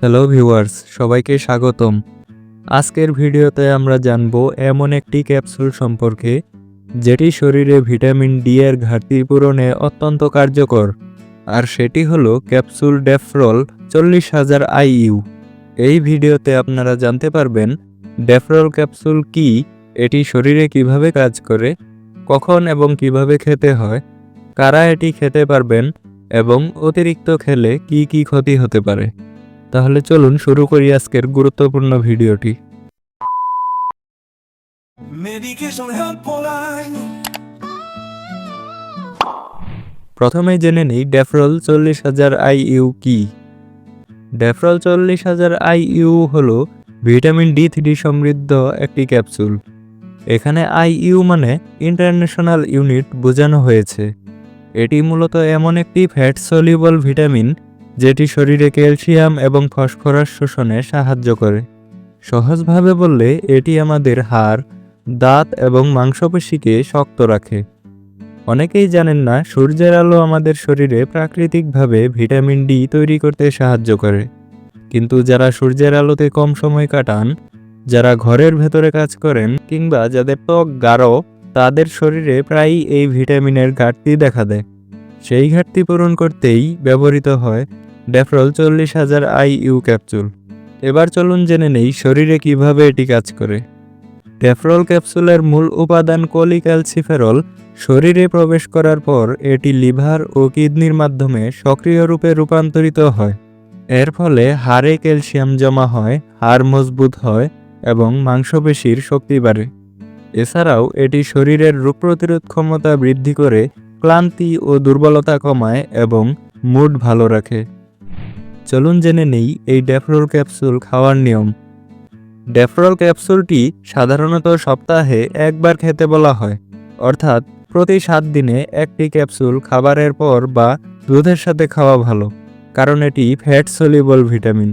Hello viewers সবাইকে স্বাগতম। আজকের ভিডিওতে আমরা জানব এমন একটি ক্যাপসুল সম্পর্কে, যেটি শরীরে ভিটামিন ডি এর ঘাটতি পূরণে অত্যন্ত কার্যকর, আর সেটি হলো ক্যাপসুল ডেফরল চল্লিশ হাজার আইইউ এই ভিডিওতে আপনারা জানতে পারবেন, ডেফরল ক্যাপসুল কি, এটি শরীরে কীভাবে কাজ করে, কখন এবং কীভাবে খেতে হয়, কারা এটি খেতে পারবেন, এবং অতিরিক্ত খেলে কি কি ক্ষতি হতে পারে। তাহলে চলুন শুরু করি আজকের গুরুত্বপূর্ণ ভিডিওটি. প্রথমেই জেনে নিই ড্যাফরল চল্লিশ হাজার আইইউ কি। ডেফরল চল্লিশ হাজার আইইউ হল ভিটামিন ডি থ্রি সমৃদ্ধ একটি ক্যাপসুল। এখানে আইইউ মানে ইন্টারন্যাশনাল ইউনিট বোঝানো হয়েছে। এটি মূলত এমন একটি ফ্যাট সলিউবল ভিটামিন যেটি শরীরে ক্যালসিয়াম এবং ফসফরাস শোষণে সাহায্য করে। সহজভাবে বললে, এটি আমাদের হাড়, দাঁত এবং মাংসপেশিকে শক্ত রাখে। অনেকেই জানেন না, সূর্যের আলো আমাদের শরীরে প্রাকৃতিকভাবে ভিটামিন ডি তৈরি করতে সাহায্য করে। কিন্তু যারা সূর্যের আলোতে কম সময় কাটান, যারা ঘরের ভেতরে কাজ করেন কিংবা যাদের ত্বক গাঢ়, তাদের শরীরে প্রায়ই এই ভিটামিনের ঘাটতি দেখা দেয়। সেই ঘাটতি পূরণ করতেই ব্যবহৃত হয় ডেফরল চল্লিশ হাজার আইইউ ক্যাপসুল। এবার চলুন জেনে নেই শরীরে কীভাবে এটি কাজ করে। ডেফরল ক্যাপসুলের মূল উপাদান কোলিক্যালসিফেরল, শরীরে প্রবেশ করার পর এটি লিভার ও কিডনির মাধ্যমে সক্রিয় রূপে রূপান্তরিত হয়। এর ফলে হাড়ে ক্যালসিয়াম জমা হয়, হাড় মজবুত হয় এবং মাংসপেশির শক্তি বাড়ে। এছাড়াও এটি শরীরের রোগ প্রতিরোধ ক্ষমতা বৃদ্ধি করে ক্লান্তি ও দুর্বলতা কমায় এবং মুড ভালো রাখে। চলুন জেনে নেই এই ডেফরল ক্যাপসুল খাওয়ার নিয়ম। ডেফরল ক্যাপসুলটি সাধারণত সপ্তাহে একবার খেতে বলা হয়। অর্থাৎ প্রতি সাত দিনে একটি ক্যাপসুল খাবারের পর বা দুধের সাথে খাওয়া ভালো, কারণ এটি ফ্যাট সলিবল ভিটামিন।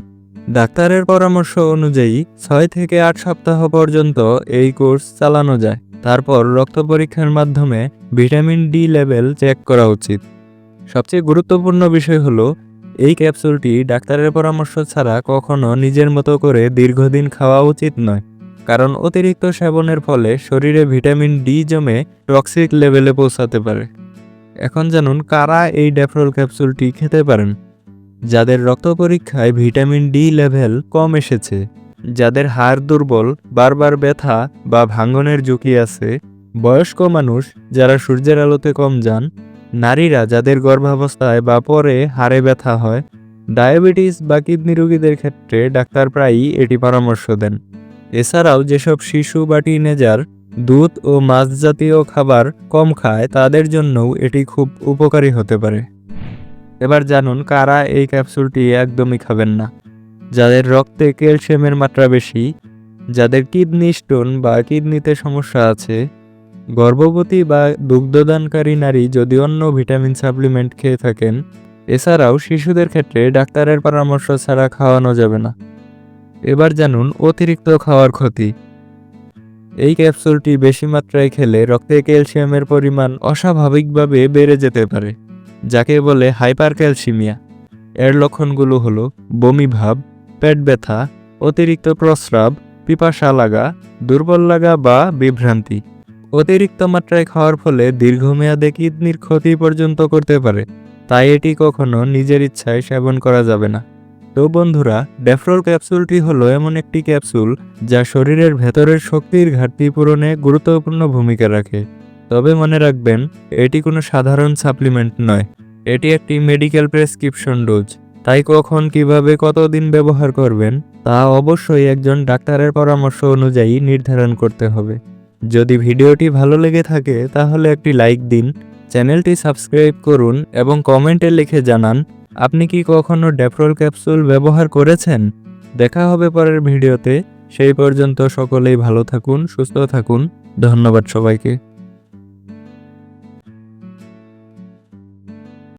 ডাক্তারের পরামর্শ অনুযায়ী ছয় থেকে আট সপ্তাহ পর্যন্ত এই কোর্স চালানো যায়। তারপর রক্ত পরীক্ষার মাধ্যমে ভিটামিন ডি লেভেল চেক করা উচিত। সবচেয়ে গুরুত্বপূর্ণ বিষয় হলো এই ক্যাপসুলটি ডাক্তারের পরামর্শ ছাড়া কখনো নিজের মতো করে দীর্ঘদিন খাওয়া উচিত নয়, কারণ অতিরিক্ত সেবনের ফলে শরীরে ভিটামিন ডি জমে টক্সিক লেভেলে পৌঁছাতে পারে। এখন জানুন কারা এই ডেফরল ক্যাপসুলটি খেতে পারেন। যাদের রক্ত পরীক্ষায় ভিটামিন ডি লেভেল কম এসেছে, যাদের হাড় দুর্বল, বারবার ব্যথা বা ভাঙ্গনের ঝুঁকি আছে, বয়স্ক মানুষ যারা সূর্যের আলোতে কম যান নারীরা যাদের গর্ভাবস্থায় বা পরে হাড়ে ব্যথা হয়, ডায়াবেটিস বা কিডনি রোগীদের ক্ষেত্রে ডাক্তার প্রায়ই এটি পরামর্শ দেন। এছাড়াও যেসব শিশু বা টিনেজার দুধ ও মাছ জাতীয় খাবার কম খায়, তাদের জন্যও এটি খুব উপকারী হতে পারে। এবার জানুন কারা এই ক্যাপসুলটি একদমই খাবেন না। যাদের রক্তে ক্যালসিয়ামের মাত্রা বেশি, যাদের কিডনি স্টোন বা কিডনিতে সমস্যা আছে গর্ভবতী বা দুগ্ধদানকারী নারী যদি অন্য ভিটামিন সাপ্লিমেন্ট খেয়ে থাকেন, এছাড়াও শিশুদের ক্ষেত্রে ডাক্তারের পরামর্শ ছাড়া খাওয়ানো যাবে না। এবার জানুন অতিরিক্ত খাওয়ার ক্ষতি। এই ক্যাপসুলটি বেশি মাত্রায় খেলে রক্তে ক্যালসিয়ামের পরিমাণ অস্বাভাবিকভাবে বেড়ে যেতে পারে, যাকে বলে হাইপার ক্যালসিমিয়া এর লক্ষণগুলো হলো বমি ভাব, পেট ব্যথা, অতিরিক্ত প্রস্রাব, পিপাসা লাগা, দুর্বল লাগা বা বিভ্রান্তি। অতিরিক্ত মাত্রায় খাওয়ার ফলে দীর্ঘমেয়াদে কিডনির ক্ষতি পর্যন্ত করতে পারে। তাই এটি কখনো নিজের ইচ্ছায় সেবন করা যাবে না। তো বন্ধুরা ডেফরল ক্যাপসুলটি হলো এমন একটি ক্যাপসুল যা শরীরের ভেতরের শক্তির ঘাটতি পূরণে গুরুত্বপূর্ণ ভূমিকা রাখে। তবে মনে রাখবেন, এটি কোনো সাধারণ সাপ্লিমেন্ট নয়। এটি একটি মেডিকেল প্রেসক্রিপশন ডোজ। তাই কখন, কীভাবে, কতদিন ব্যবহার করবেন, তা অবশ্যই একজন ডাক্তারের পরামর্শ অনুযায়ী নির্ধারণ করতে হবে। যদি ভিডিওটি ভালো লেগে থাকে, তাহলে একটি লাইক দিন, চ্যানেলটি সাবস্ক্রাইব করুন এবং কমেন্টে লিখে জানান, আপনি কি কখনো ড্যাফ্রল ক্যাপসুল ব্যবহার করেছেন? দেখা হবে পরের ভিডিওতে। সেই পর্যন্ত সকলেই ভালো থাকুন, সুস্থ থাকুন। ধন্যবাদ সবাইকে।